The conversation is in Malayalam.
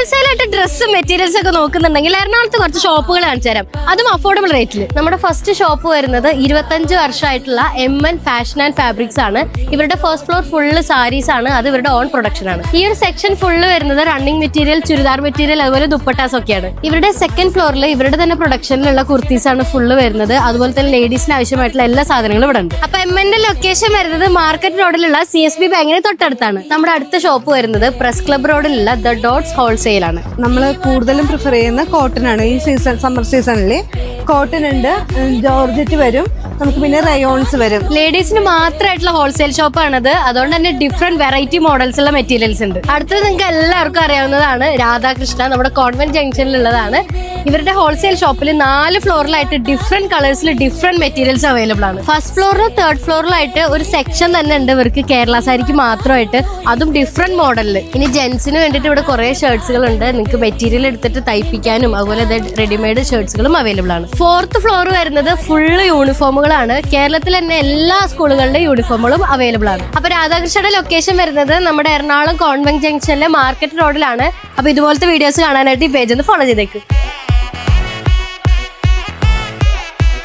ഹോൾസെയിൽ ആയിട്ട് ഡ്രസ്സ് മെറ്റീരിയൽസ് ഒക്കെ നോക്കുന്നുണ്ടെങ്കിൽ എറണാകുളത്ത് കുറച്ച് ഷോപ്പുകൾ കാണിച്ചു തരാം അതും അഫോർഡബിൾ റേറ്റിൽ നമ്മുടെ ഫസ്റ്റ് ഷോപ്പ് വരുന്നത് ഇരുപത്തഞ്ച് വർഷമായിട്ടുള്ള M N fashion and fabrics ആണ്. ഇവരുടെ ഫസ്റ്റ് ഫ്ലോർ ഫുള്ള് സാരീസ് ആണ്. അത് ഇവരുടെ ഓൺ പ്രൊഡക്ഷൻ ആണ്. ഈ ഒരു സെക്ഷൻ ഫുള്ള് വരുന്നത് റണ്ണിങ് മെറ്റീരിയൽ ചുരിദാർ മെറ്റീരിയൽ അതുപോലെ ദുപ്പട്ടാസ് ഒക്കെയാണ്. ഇവരുടെ സെക്കൻഡ് ഫ്ലോറിൽ ഇവരുടെ തന്നെ പ്രൊഡക്ഷനിലുള്ള കുർത്തീസ് ആണ് ഫുള്ള് വരുന്നത്. അതുപോലെ തന്നെ ലേഡീസിന് ആവശ്യമായിട്ടുള്ള എല്ലാ സാധനങ്ങളും ഇവിടെ ഉണ്ട്. അപ്പൊ എം എന്റെ ലൊക്കേഷൻ വരുന്നത് മാർക്കറ്റ് റോഡിലുള്ള സി എസ് ബി ബാങ്കിന് തൊട്ടടുത്താണ്. നമ്മുടെ അടുത്ത ഷോപ്പ് വരുന്നത് പ്രസ് ക്ലബ് റോഡിലുള്ള ദ ഡോട്ട്സ് ഹോൾസെയിൽ ആണ്. നമ്മൾ കൂടുതലും പ്രിഫർ ചെയ്യുന്ന കോട്ടൺ ആണ് ഈ സീസൺ സമ്മർ സീസണിൽ കോട്ടൺ ഉണ്ട്. ജോർജറ്റ് വരും. നമുക്ക് പിന്നെ റയോൺസ് വരും. ലേഡീസിന് മാത്രമായിട്ടുള്ള ഹോൾസെയിൽ ഷോപ്പാണത് അതുകൊണ്ട് തന്നെ ഡിഫറെന്റ് വെറൈറ്റി മോഡൽസ് ഉള്ള മെറ്റീരിയൽസ് ഉണ്ട്. അടുത്തത് നിങ്ങൾക്ക് എല്ലാവർക്കും അറിയാവുന്നതാണ് രാധാകൃഷ്ണ. നമ്മുടെ കോൺവെന്റ് ജംഗ്ഷനിലുള്ളതാണ് ഇവരുടെ ഹോൾസെയിൽ ഷോപ്പിൽ നാല് ഫ്ലോറിലായിട്ട് ഡിഫറെന്റ് കളേഴ്സിൽ ഡിഫറെന്റ് മെറ്റീരിയൽസ് അവൈലബിൾ ആണ്. ഫസ്റ്റ് ഫ്ലോറിലും തേർഡ് ഫ്ലോറിലായിട്ട് ഒരു സെക്ഷൻ തന്നെ ഉണ്ട് ഇവർക്ക് കേരള സാരിക്ക് മാത്രമായിട്ട്. അതും ഡിഫറെന്റ് മോഡലിൽ ഇനി ജെന്റ്സിന് വേണ്ടിയിട്ട് ഇവിടെ കുറേ ഷർട്ട്സുകൾ ഉണ്ട് നിങ്ങൾക്ക് മെറ്റീരിയൽ എടുത്തിട്ട് തയ്പ്പിക്കാനും അതുപോലെ റെഡിമെയ്ഡ് ഷർട്ട്സുകളും അവൈലബിൾ ആണ്. ഫോർത്ത് ഫ്ലോർ വരുന്നത് ഫുള്ള് യൂണിഫോമുകളാണ് കേരളത്തിൽ തന്നെ എല്ലാ സ്കൂളുകളുടെ യൂണിഫോമുകളും അവൈലബിൾ ആണ്. അപ്പൊ രാധാകൃഷ്ണയുടെ ലൊക്കേഷൻ വരുന്നത് നമ്മുടെ എറണാകുളം കോൺവെന്റ് ജംഗ്ഷനിലെ മാർക്കറ്റ് റോഡിലാണ് അപ്പൊ ഇതുപോലത്തെ വീഡിയോസ് കാണാനായിട്ട് ഈ പേജ് ഒന്ന് ഫോളോ ചെയ്തേക്ക്.